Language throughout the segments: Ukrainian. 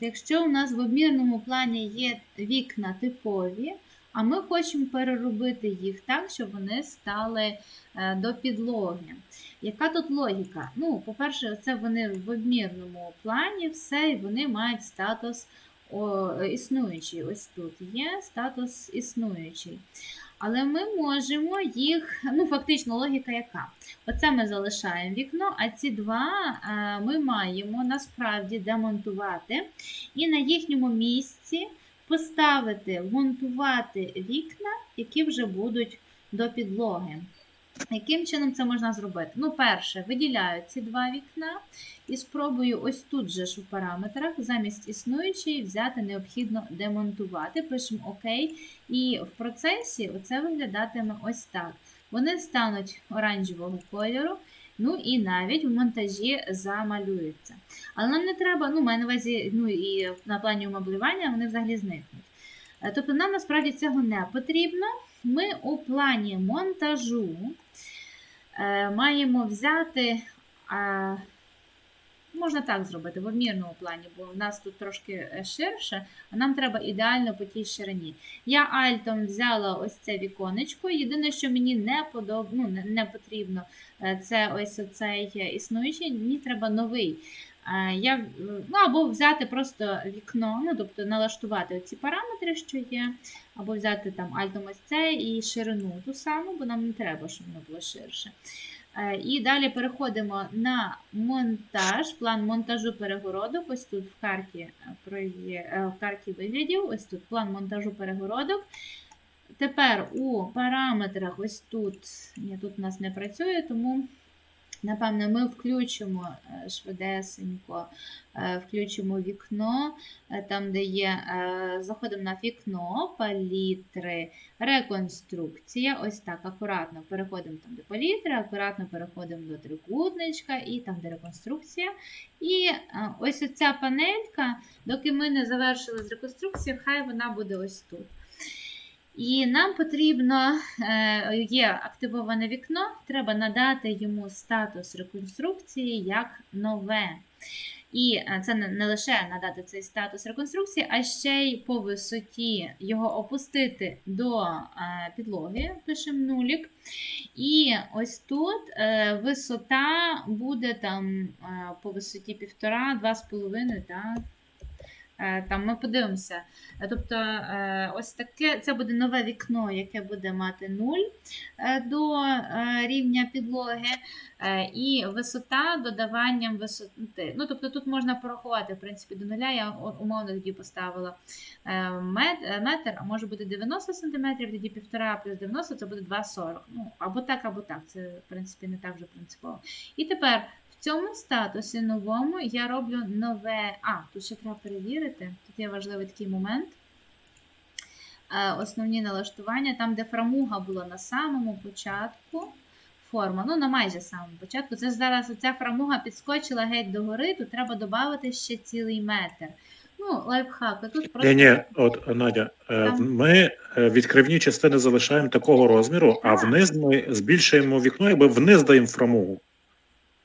Якщо у нас в обмірному плані є вікна типові, а ми хочемо переробити їх так, щоб вони стали е, до підлоги. Яка тут логіка? Ну, по-перше, це вони в обмірному плані, все, і вони мають статус о, існуючий. Ось тут є статус існуючий. Але ми можемо їх, ну, фактично, логіка яка? Оце ми залишаємо вікно, а ці два е, ми маємо насправді демонтувати і на їхньому місці поставити, монтувати вікна, які вже будуть до підлоги. Яким чином це можна зробити? Ну, перше, виділяю ці два вікна і спробую ось тут же ж у параметрах замість існуючої взяти необхідно демонтувати. Пишемо ОК. І в процесі це виглядатиме ось так. Вони стануть оранжевого кольору, ну і навіть в монтажі замалюються. Але нам не треба, ну, маю на увазі, ну і на плані умоблювання вони взагалі зникнуть. Е, Тобто нам насправді цього не потрібно. Ми у плані монтажу маємо взяти, е, можна так зробити, в обмірному плані, бо в нас тут трошки е, ширше, а нам треба ідеально по тій ширині. Я альтом взяла ось це віконечко. Єдине, що мені не подоб... ну, не, не потрібно, е, це ось цей існуючий, мені треба новий. Е, Я, ну, або взяти просто вікно, ну, тобто налаштувати ці параметри, що є, або взяти там альтом це і ширину ту саму, бо нам не треба, щоб воно було ширше. Е, І далі переходимо на монтаж, план монтажу перегородок. Ось тут в карті, е, в карті виглядів, ось тут план монтажу перегородок. Тепер у параметрах, ось тут, ні, тут у нас не працює, тому напевне ми включимо е, швидесенько, е, включимо вікно, е, там, де є, заходимо на вікно, палітри, реконструкція. Ось так, акуратно переходимо там до палітри, акуратно переходимо до трикутничка і там, де реконструкція. І ось ця панелька, доки ми не завершили з реконструкцією, хай вона буде ось тут. І нам потрібно, е, є активоване вікно, треба надати йому статус реконструкції як нове. І е, це не лише надати цей статус реконструкції, а ще й по висоті його опустити до е, підлоги, пишемо нулік. І ось тут висота буде там по висоті 1,5-2,5, так? Е, Там ми подивимося. Е, Тобто, е, ось таке це буде нове вікно, яке буде мати 0 е, до е, рівня підлоги, е, і висота додаванням висоти. Ну, тобто тут можна порахувати, в принципі, до нуля. Я умовно тоді поставила е, мет- е, метр, а може бути 90 см, тоді 1,5 плюс 90 це буде 2,40. Ну, або так, або так. Це, в принципі, не так вже принципово. І тепер. В цьому статусі новому я роблю нове. А, тут ще треба перевірити. Тут є важливий такий момент. Е, Основні налаштування, там, де фрамуга була на самому початку. Форма, ну на майже самому початку. Це ж зараз оця фрамуга підскочила геть догори, тут треба додати ще цілий метр. Ну, лайфхак, а тут просто. Ні, ні, от Надя, е, Там. ми е, відкривні частини залишаємо такого розміру, а вниз ми збільшуємо вікно, якби вниз даємо фрамугу.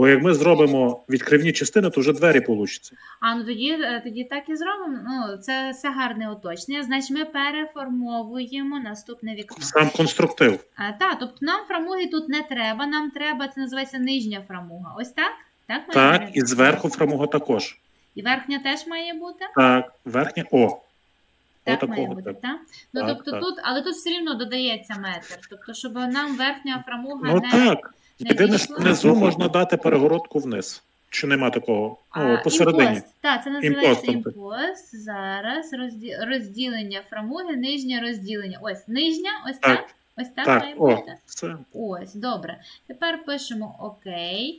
Бо як ми зробимо відкривні частини, то вже двері получаться. А ну тоді, е, тоді так і зробимо. Ну, це, це гарне уточнення. Значить, ми переформовуємо наступне вікно. Сам конструктив. А, так, тобто нам фрамуги тут не треба, нам треба, це називається нижня фрамуга. Ось так? Так, Так, і зверху фрамуга також. І верхня теж має бути? Так, верхня. О, Так має бути, так. так? Ну, Так, тобто так. тут, але тут все рівно додається метр. Тобто, щоб нам верхня фрамуга Ну не. так. Не Єдине, що внизу можна дати перегородку вниз. Чи нема такого? А, Ну, посередині. імпост. Так, це називається Імпост, тобто. імпост. Зараз розді- розділення фрамуги, нижнє розділення. Ось нижня, ось так. Так, Ось так, так, має о, бути. все. Ось, добре. Тепер пишемо ОК. Е,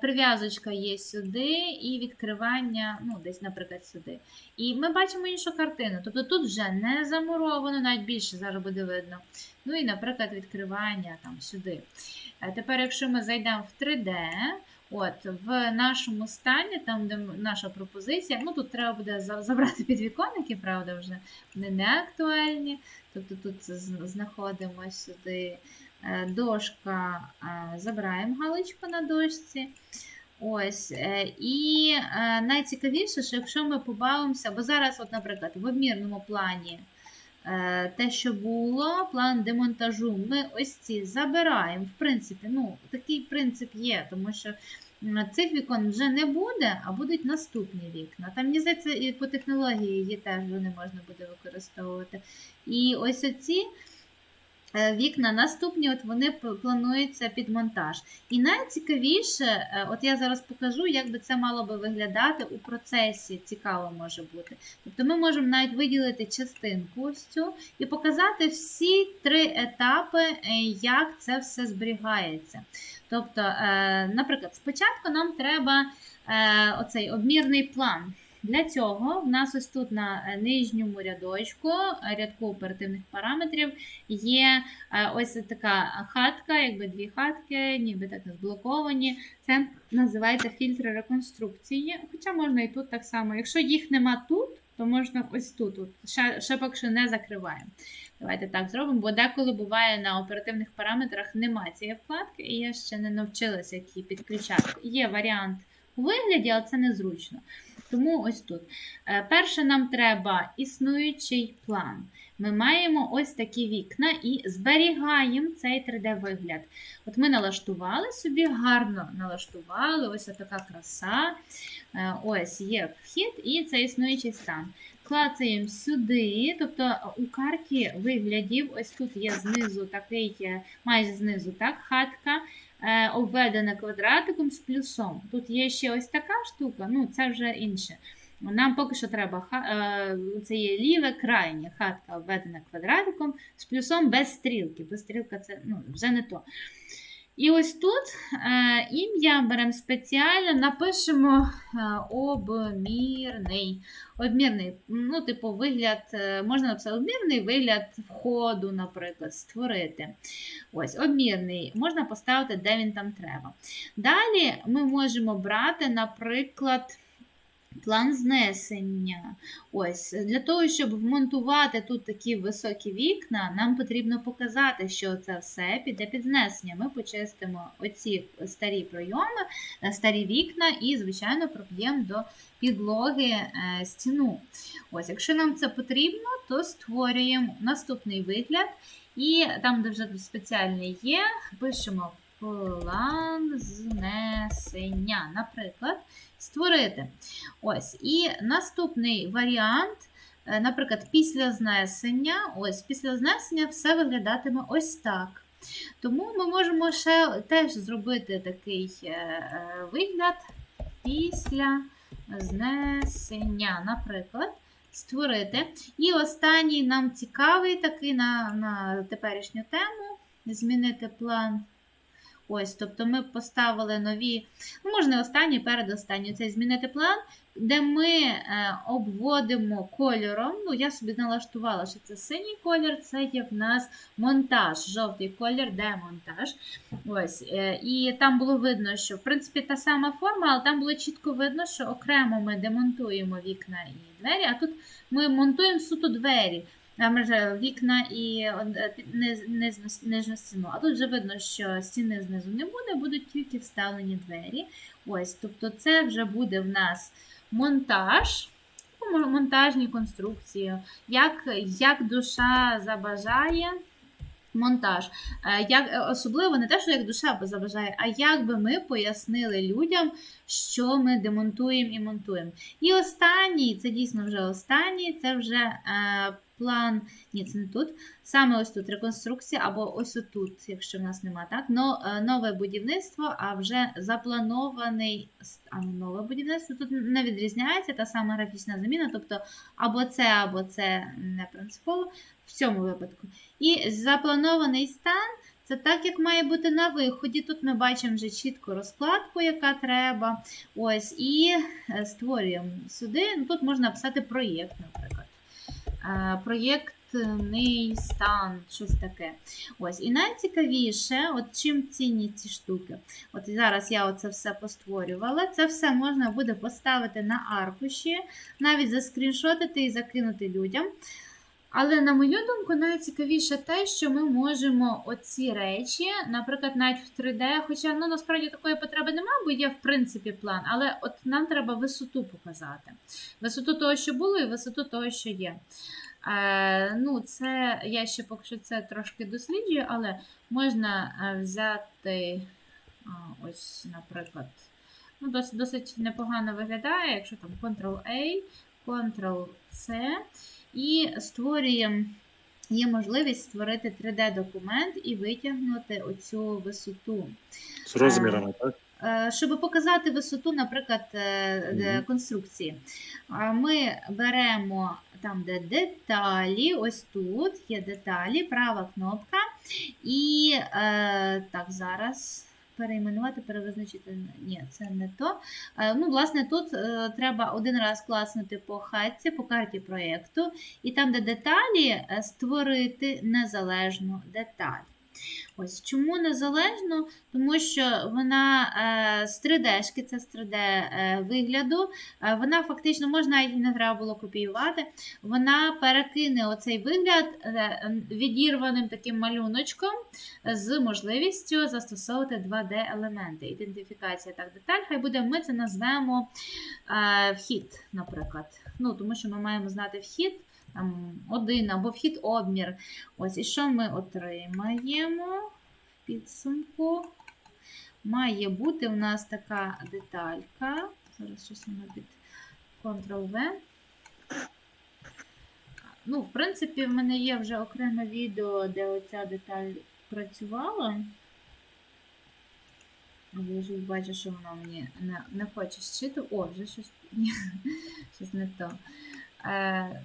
Прив'язочка є сюди, і відкривання, ну, десь, наприклад, сюди. І ми бачимо іншу картину. Тобто тут вже не замуровано, навіть більше зараз буде видно. Ну і, наприклад, відкривання там сюди. Е, Тепер, якщо ми зайдемо в 3D, от в нашому стані, там, де наша пропозиція, ну тут треба буде забрати підвіконники, правда, вже вони не актуальні. Тобто тут знаходимо сюди е, дошка, е, забираємо галочку на дошці. Ось. е, І найцікавіше, що якщо ми побавимося, бо зараз, от, наприклад, в обмірному плані те, що було, план демонтажу, ми ось ці забираємо. В принципі, ну, такий принцип є, тому що цих вікон вже не буде, а будуть наступні вікна. Там, мені здається, і по технології її теж не можна буде використовувати. І ось оці вікна наступні, от вони плануються під монтаж. І найцікавіше, е, от я зараз покажу, як би це мало би виглядати у процесі. Цікаво може бути. Тобто ми можемо навіть виділити частинку ось цю і показати всі три етапи, е, як це все зберігається. Тобто, е, наприклад, спочатку нам треба е, оцей обмірний план. Для цього в нас ось тут на е, нижньому рядочку, е, рядку оперативних параметрів, є е, ось така хатка, якби дві хатки, ніби так зблоковані. Це називається фільтри реконструкції. Хоча можна і тут так само. Якщо їх нема тут, то можна ось тут. От, ще, ще поки що не закриваємо. Давайте так зробимо, бо деколи буває на оперативних параметрах немає цієї вкладки, і я ще не навчилася, її підключати. Є варіант у вигляді, але це незручно. Тому ось тут. Е, Перше, нам треба існуючий план. Ми маємо ось такі вікна і зберігаємо цей 3D-вигляд. От ми налаштували собі, гарно налаштували, ось така краса. Е, Ось є вхід і це існуючий стан. Клацаємо сюди, тобто у карті виглядів, ось тут є знизу такий, е, майже знизу, так, хатка обведена квадратиком з плюсом. Тут є ще ось така штука, ну це вже інше. Нам поки що треба е, це є ліве крайнє хатка обведена квадратиком з плюсом без стрілки, бо стрілка це ну, вже не то. І ось тут е, ім'я беремо спеціально, напишемо е, обмірний. Обмірний, ну, типу, вигляд, е, можна написати обмірний вигляд входу, наприклад, створити. Ось, обмірний, можна поставити, де він там треба. Далі ми можемо брати, наприклад, план знесення. Ось, для того, щоб вмонтувати тут такі високі вікна, нам потрібно показати, що це все піде під знесення. Ми почистимо оці старі пройоми, е, старі вікна і, звичайно, проб'ємо до підлоги е, стіну. Ось, якщо нам це потрібно, то створюємо наступний вигляд. І там, де вже спеціальний є, пишемо план знесення, наприклад, створити. Ось. І наступний варіант, е, наприклад, після знесення, ось після знесення все виглядатиме ось так. Тому ми можемо ще теж зробити такий е, е, вигляд після знесення, наприклад, створити. І останній нам цікавий такий на, на теперішню тему змінити план. Ось, тобто ми поставили нові, ну, можна останній, передостанній цей змінити план, де ми е, обводимо кольором. Ну, я собі налаштувала, що це синій колір, це є в нас монтаж, жовтий колір, де монтаж. Ось, е, і там було видно, що в принципі та сама форма, але там було чітко видно, що окремо ми демонтуємо вікна і двері, а тут ми монтуємо суто двері. Там вікна і е, низ- нижню стіну. А тут вже видно, що стіни знизу не буде, будуть тільки вставлені двері. Ось, тобто це вже буде в нас монтаж, ну, монтажні конструкції, як, як душа забажає. Монтаж. Е, Як, е, особливо не те, що як душа забажає, а як би ми пояснили людям, що ми демонтуємо і монтуємо. І останній, це дійсно вже останній, це вже е, план. Ні, це не тут. Саме ось тут реконструкція, або ось отут, якщо в нас нема, так? Но, е, нове будівництво, а вже запланований а, ну, нове будівництво. Тут не відрізняється та сама графічна заміна, тобто або це, або це не принципово в цьому випадку. І запланований стан. Це так, як має бути на виході. Тут ми бачимо вже чітко розкладку, яка треба. Ось, і е, створюємо сюди. Ну, тут можна написати проєкт, наприклад. Е, Проєктний стан, щось таке. Ось. І найцікавіше, от чим цінні ці штуки. От зараз я оце все постворювала. Це все можна буде поставити на аркуші, навіть заскріншотити і закинути людям. Але на мою думку, найцікавіше те, що ми можемо оці речі, наприклад, навіть в 3D, хоча ну насправді такої потреби немає, бо є в принципі план, але от нам треба висоту показати. Висоту того, що було, і висоту того, що є. Е, ну, це я ще поки що це трошки досліджую, але можна е, взяти ось, наприклад, ну, досить, досить непогано виглядає, якщо там Ctrl-A, Ctrl-C, і створюємо, є можливість створити 3D-документ і витягнути оцю висоту. З розмірами, так? Е, Щоб показати висоту, наприклад, е, конструкції, ми беремо там, де деталі, ось тут є деталі, права кнопка. І е, так, зараз перейменувати, перевизначити. Ні, це не то. Е, ну, власне, тут е, треба один раз класнути по хатці, по карті проєкту, і там, де деталі, е, створити незалежну деталь. Ось чому незалежно? Тому що вона е, з 3D-шки, це з 3D е, е, вона фактично можна навіть не треба було копіювати. Вона перекине оцей вигляд відірваним таким малюночком з можливістю застосовувати 2D-елементи. Ідентифікація так деталь. Хай буде, ми це назвемо вхід, наприклад. Ну, тому що ми маємо знати вхід. Там один або вхід обмір. Ось, і що ми отримаємо в підсумку? Має бути у нас така деталька. Зараз щось воно під Ctrl-V. Ну, в принципі, в мене є вже окреме відео, де оця деталь працювала. Але я ж бачу, що воно мені не, не хоче щитувати. О, вже щось, щось не то. Е,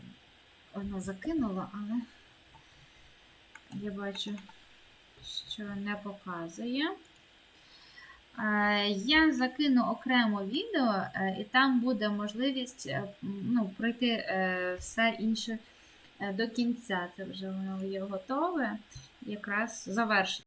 воно закинула, але я бачу, що не показує. Е, Я закину окремо відео, е, і там буде можливість е, ну, пройти все інше до кінця. Це вже воно є готове. Якраз завершити.